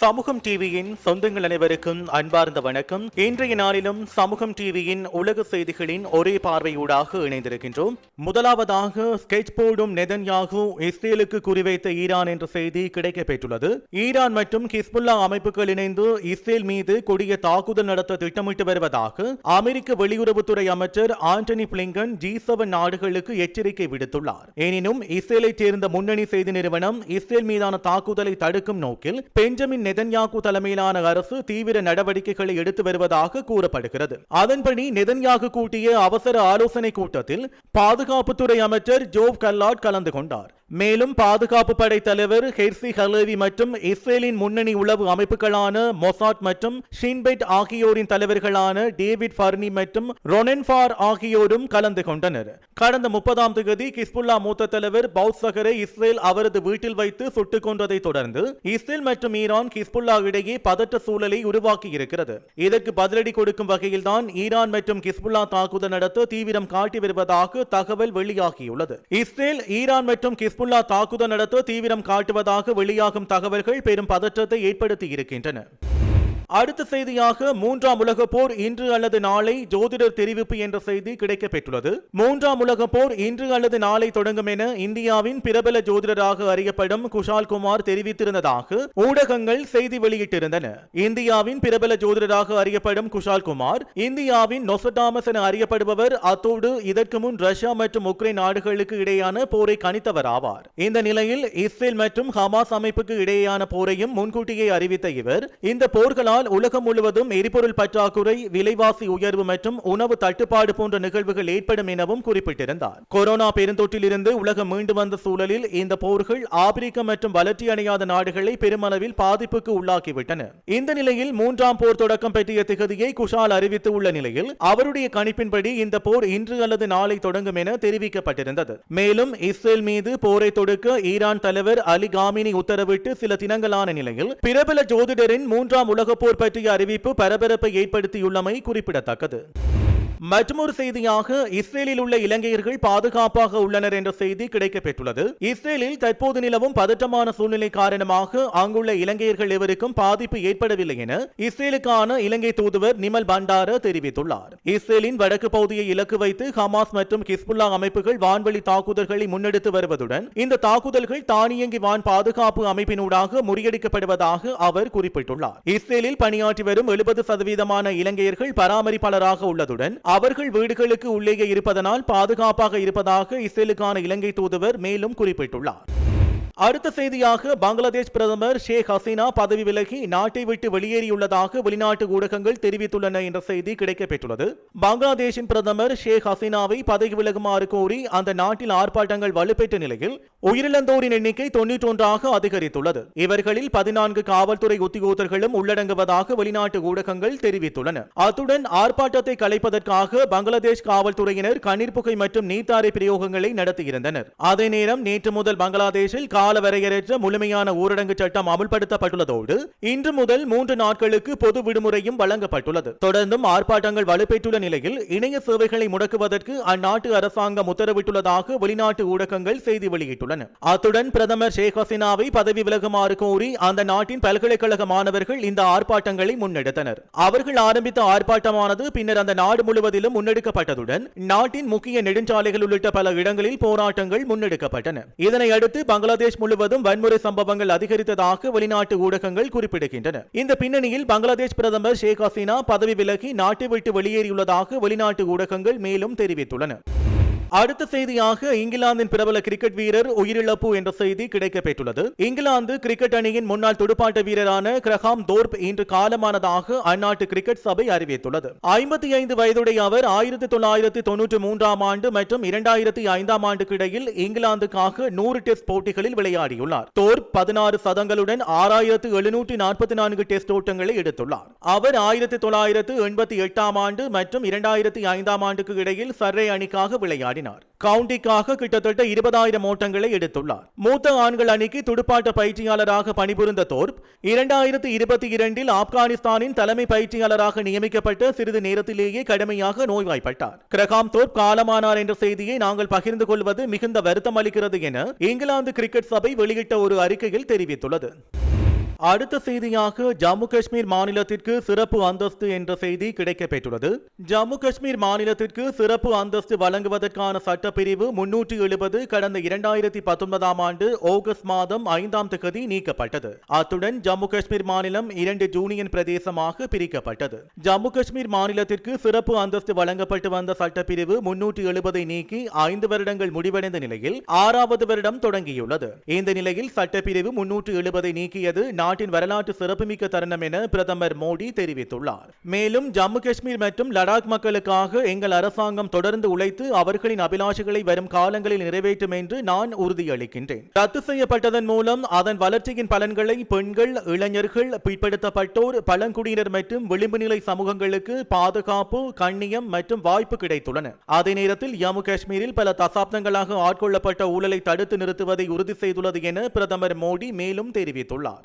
சமூகம் டிவியின் சொந்தங்கள் அனைவருக்கும் அன்பார்ந்த வணக்கம். இன்றைய நாளிலும் சமூகம் டிவியின் உலக செய்திகளின் ஒரே பார்வையூடாக இணைந்திருக்கின்றோம். முதலாவதாக ஸ்கெட்ச் போர்டும் நெதன்யாகு இஸ்ரேலுக்கு குறிவைத்த ஈரான் என்ற செய்தி கிடைக்கப்பெற்றுள்ளது. ஈரான் மற்றும் ஹிஸ்புல்லா அமைப்புகள் இணைந்து இஸ்ரேல் மீது கொடிய தாக்குதல் நடத்த திட்டமிட்டு வருவதாக அமெரிக்க வெளியுறவுத்துறை அமைச்சர் ஆண்டனி பிளிங்கன் ஜி செவன் நாடுகளுக்கு எச்சரிக்கை விடுத்துள்ளார். எனினும் இஸ்ரேலைச் சேர்ந்த முன்னணி செய்தி நிறுவனம் இஸ்ரேல் மீதான தாக்குதலை தடுக்கும் நோக்கில் பெஞ்சமின் நெதன்யாகு தலைமையிலான அரசு தீவிர நடவடிக்கைகளை எடுத்து வருவதாக கூறப்படுகிறது. அதன்படி நெதன்யாகு கூட்டிய அவசர ஆலோசனை கூட்டத்தில் பாதுகாப்புத்துறை அமைச்சர் ஜோவ் கல்லாட் கலந்து கொண்டார். மேலும் பாதுகாப்பு படை தலைவர் ஹெர்சி ஹலேவி மற்றும் இஸ்ரேலின் முன்னணி உளவு அமைப்புகளான மொசாட் மற்றும் ஷின்பெட் ஆகியோரின் தலைவர்களான டேவிட் ஃபர்னி மற்றும் ரொனென்ஃபார் ஆகியோரும் கலந்து கொண்டனர். கடந்த முப்பதாம் தேதி கிஸ்புல்லா மூத்த தலைவர் பவுத் சகரை இஸ்ரேல் அவரது வீட்டில் வைத்து சுட்டுக் கொன்றதை தொடர்ந்து இஸ்ரேல் மற்றும் ஈரான் கிஸ்புல்லா இடையே பதற்ற சூழலை உருவாக்கி இருக்கிறது. இதற்கு பதிலடி கொடுக்கும் வகையில்தான் ஈரான் மற்றும் கிஸ்புல்லா தாக்குதல் நடத்த தீவிரம் காட்டி வருவதாக தகவல் வெளியாகியுள்ளது. இஸ்ரேல் ஈரான் மற்றும் கிஸ் ஹிஸ்புல்லா தாக்குதல் நடத்த தீவிரம் காட்டுவதாக வெளியாகும் தகவல்கள் பெரும் பதற்றத்தை ஏற்படுத்தி இருக்கின்றன. அடுத்த செய்தியாக மூன்றாம் உலக போர் இன்று அல்லது நாளை ஜோதிடர் தெரிவிப்பு என்ற செய்தி கிடைக்கப்பெற்றுள்ளது. மூன்றாம் உலக போர் இன்று அல்லது நாளை தொடங்கும் என இந்தியாவின் பிரபல ஜோதிடராக அறியப்படும் குஷால் குமார் தெரிவித்திருந்ததாக ஊடகங்கள் செய்தி வெளியிட்டிருந்தன. இந்தியாவின் பிரபல ஜோதிடராக அறியப்படும் குஷால் குமார் இந்தியாவின் நொசடாமஸ் என அறியப்படுபவர் அத்தோடு இதற்கு முன் ரஷ்யா மற்றும் உக்ரைன் நாடுகளுக்கு இடையேயான போரை கணித்தவர் ஆவார் இந்த நிலையில் இஸ்ரேல் மற்றும் ஹமாஸ் அமைப்புக்கு இடையேயான போரையும் முன்கூட்டியே அறிவித்த இவர் இந்த போர்களால் இதனால் உலகம் முழுவதும் எரிபொருள் பற்றாக்குறை விலைவாசி உயர்வு மற்றும் உணவு தட்டுப்பாடு போன்ற நிகழ்வுகள் ஏற்படும் எனவும் குறிப்பிட்டிருந்தார். கொரோனா பெருந்தொற்றிலிருந்து உலகம் மீண்டு வந்த சூழலில் இந்த போர்கள் ஆப்பிரிக்க மற்றும் வளர்ச்சியடையாத நாடுகளை பெருமளவில் பாதிப்புக்கு உள்ளாக்கிவிட்டன. இந்த நிலையில் மூன்றாம் போர் தொடக்கம் பற்றிய திகதியை குஷால் அறிவித்து உள்ள நிலையில் அவருடைய கணிப்பின்படி இந்த போர் இன்று அல்லது நாளை தொடங்கும் என தெரிவிக்கப்பட்டிருந்தது. மேலும் இஸ்ரேல் மீது போரை தொடுக்க ஈரான் தலைவர் அலி காமினி உத்தரவிட்டு சில தினங்களான நிலையில் பிரபல ஜோதிடரின் மூன்றாம் உலக போர் பற்றிய அறிவிப்பு பரபரப்பை ஏற்படுத்தியுள்ளமை குறிப்பிடத்தக்கது. மற்றொரு செய்தியாக இஸ்ரேலில் உள்ள இலங்கையர்கள் பாதுகாப்பாக உள்ளனர் என்ற செய்தி கிடைக்கப்பெற்றுள்ளது. இஸ்ரேலில் தற்போது நிலவும் பதற்றமான சூழ்நிலை காரணமாக அங்குள்ள இலங்கையர்கள் எவருக்கும் பாதிப்பு ஏற்படவில்லை என இஸ்ரேலுக்கான இலங்கை தூதுவர் நிமல் பண்டார தெரிவித்துள்ளார். இஸ்ரேலின் வடக்கு பகுதியை இலக்கு வைத்து ஹமாஸ் மற்றும் கிஸ்புல்லா அமைப்புகள் வான்வழி தாக்குதல்களை முன்னெடுத்து வருவதுடன் இந்த தாக்குதல்கள் தானியங்கி வான் பாதுகாப்பு அமைப்பினூடாக முறியடிக்கப்படுவதாக அவர் குறிப்பிட்டுள்ளார். இஸ்ரேலில் பணியாற்றி வரும் எழுபது சதவீதமான இலங்கையர்கள் பராமரிப்பாளராக உள்ளதுடன் அவர்கள் வீடுகளுக்கு உள்ளேயே இருப்பதனால் பாதுகாப்பாக இருப்பதாக இஸ்ரேலுக்கான இலங்கை தூதுவர் மேலும் குறிப்பிட்டுள்ளார். அடுத்த செய்தியாக பங்களாதேஷ் பிரதமர் ஷேக் ஹசீனா பதவி விலகி நாட்டை விட்டு வெளியேறியுள்ளதாக வெளிநாட்டு ஊடகங்கள் தெரிவித்துள்ளன என்ற செய்தி கிடைக்கப்பெற்றுள்ளது. பங்களாதேஷின் பிரதமர் ஷேக் ஹசீனாவை பதவி விலகுமாறு கோரி அந்த நாட்டில் ஆர்ப்பாட்டங்கள் வலுப்பெற்ற நிலையில் உயிரிழந்தோரின் எண்ணிக்கை தொன்னூற்றி ஒன்றாக அதிகரித்துள்ளது. இவர்களில் பதினான்கு காவல்துறை உத்தியோகர்களும் உள்ளடங்குவதாக வெளிநாட்டு ஊடகங்கள் தெரிவித்துள்ளன. அத்துடன் ஆர்ப்பாட்டத்தை கலைப்பதற்காக பங்களாதேஷ் காவல்துறையினர் கண்ணீர் புகை மற்றும் நீர்த்தாரை பிரயோகங்களை நடத்தியிருந்தனர். அதே நேரம் நேற்று முதல் பங்களாதேஷில் கால வரையறையற்ற முழுமையான ஊரடங்கு சட்டம் அமுல்படுத்தப்பட்டுள்ளதோடு இன்று முதல் மூன்று நாட்களுக்கு பொது விடுமுறையும் வழங்கப்பட்டுள்ளது. தொடர்ந்தும் ஆர்ப்பாட்டங்கள் வலுப்பெற்றுள்ள நிலையில் இணைய சேவைகளை முடக்குவதற்கு அந்நாட்டு அரசாங்கம் உத்தரவிட்டுள்ளதாக வெளிநாட்டு ஊடகங்கள் செய்தி வெளியிட்டுள்ளன. அத்துடன் பிரதமர் ஷேக் ஹசீனாவை பதவி விலகுமாறு கோரி அந்த நாட்டின் பல்கலைக்கழக மாணவர்கள் இந்த ஆர்ப்பாட்டங்களை முன்னெடுத்தனர். அவர்கள் ஆரம்பித்த ஆர்ப்பாட்டமானது பின்னர் அந்த நாடு முழுவதிலும் முன்னெடுக்கப்பட்டதுடன் நாட்டின் முக்கிய நெடுஞ்சாலைகள் உள்ளிட்ட பல இடங்களில் போராட்டங்கள் முன்னெடுக்கப்பட்டன. இதனையடுத்து பங்களாதேஷ் பங்களாதேஷ் முழுவதும் வன்முறை சம்பவங்கள் அதிகரித்ததாக வெளிநாட்டு ஊடகங்கள் குறிப்பிடுகின்றன. இந்த பின்னணியில் பங்களாதேஷ் பிரதமர் ஷேக் ஹசீனா பதவி விலகி நாட்டை விட்டு வெளியேறியுள்ளதாக வெளிநாட்டு ஊடகங்கள் மேலும் தெரிவித்துள்ளன. அடுத்த செய்தியாக இங்கிலாந்தின் பிரபல கிரிக்கெட் வீரர் உயிரிழப்பு என்ற செய்தி கிடைக்கப்பெற்றுள்ளது. இங்கிலாந்து கிரிக்கெட் அணியின் முன்னாள் துடுப்பாட்ட வீரரான கிரஹாம் தோர்ப் இன்று காலமானதாக அந்நாட்டு கிரிக்கெட் சபை அறிவித்துள்ளது. ஐம்பத்தி ஐந்து வயதுடைய அவர் ஆயிரத்தி தொள்ளாயிரத்தி தொன்னூற்றி மூன்றாம் ஆண்டு மற்றும் இரண்டாயிரத்தி ஐந்தாம் ஆண்டுக்கு இடையில் இங்கிலாந்துக்காக நூறு டெஸ்ட் போட்டிகளில் விளையாடியுள்ளார். தோர்ப் பதினாறு சதங்களுடன் ஆறாயிரத்து எழுநூற்றி நாற்பத்தி நான்கு டெஸ்ட் ஓட்டங்களை எடுத்துள்ளார். அவர் ஆயிரத்தி தொள்ளாயிரத்து எண்பத்தி எட்டாம் ஆண்டு மற்றும் இரண்டாயிரத்தி ஐந்தாம் ஆண்டுக்கு இடையில் சர்ரே அணிக்காக விளையாடி விளையாடினார் கவுண்டிக்காக கிட்டத்தட்ட இருபதாயிரம் ஓட்டங்களை எடுத்துள்ளார். மூத்த ஆண்கள் அணிக்கு துடுப்பாட்ட பயிற்சியாளராக பணிபுரிந்த தோர்ப் இரண்டாயிரத்தி இருபத்தி இரண்டில் ஆப்கானிஸ்தானின் தலைமை பயிற்சியாளராக நியமிக்கப்பட்ட சிறிது நேரத்திலேயே கடுமையாக நோய்வாய்ப்பட்டார். கிரகாம் தோர்ப் காலமானார் என்ற செய்தியை நாங்கள் பகிர்ந்து கொள்வது மிகுந்த வருத்தம் அளிக்கிறது என இங்கிலாந்து கிரிக்கெட் சபை வெளியிட்ட ஒரு அறிக்கையில் தெரிவித்துள்ளது. அடுத்த செய்தியாக ஜம்மு காஷ்மீர் மாநிலத்திற்கு சிறப்பு அந்தஸ்து என்ற செய்தி கிடைக்கப்பெற்றுள்ளது. ஜம்மு காஷ்மீர் மாநிலத்திற்கு சிறப்பு அந்தஸ்து வழங்குவதற்கான சட்டப்பிரிவு முன்னூற்றி எழுபது கடந்த இரண்டாயிரத்தி பத்தொன்பதாம் ஆண்டு ஆகஸ்ட் மாதம் ஐந்தாம் தேதி நீக்கப்பட்டது. அத்துடன் ஜம்மு காஷ்மீர் மாநிலம் இரண்டு ஜூனியன் பிரதேசமாக பிரிக்கப்பட்டது. ஜம்மு காஷ்மீர் மாநிலத்திற்கு சிறப்பு அந்தஸ்து வழங்கப்பட்டு வந்த சட்டப்பிரிவு முன்னூற்றி எழுபதை நீக்கி ஐந்து வருடங்கள் முடிவடைந்த நிலையில் ஆறாவது வருடம் தொடங்கியுள்ளது. இந்த நிலையில் சட்டப்பிரிவு முன்னூற்று எழுபதை நீக்கியது நாட்டின் வரலாற்று சிறப்புமிக்க தருணம் என பிரதமர் மோடி தெரிவித்துள்ளார். மேலும் ஜம்மு காஷ்மீர் மற்றும் லடாக் மக்களுக்காக எங்கள் அரசாங்கம் தொடர்ந்து உழைத்து அவர்களின் அபிலாஷைகளை வரும் காலங்களில் நிறைவேற்றும் என்று நான் உறுதியளிக்கின்றேன். ரத்து செய்யப்பட்டதன் மூலம் அதன் வளர்ச்சியின் பலன்களை பெண்கள் இளைஞர்கள் பிற்படுத்தப்பட்டோர் பழங்குடியினர் மற்றும் விளிம்பு நிலை சமூகங்களுக்கு பாதுகாப்பு கண்ணியம் மற்றும் வாய்ப்பு கிடைத்துள்ளன. அதே நேரத்தில் ஜம்மு காஷ்மீரில் பல தசாப்தங்களாக ஆட்கொள்ளப்பட்ட ஊழலை தடுத்து நிறுத்துவதை உறுதி செய்துள்ளது என பிரதமர் மோடி மேலும் தெரிவித்துள்ளார்.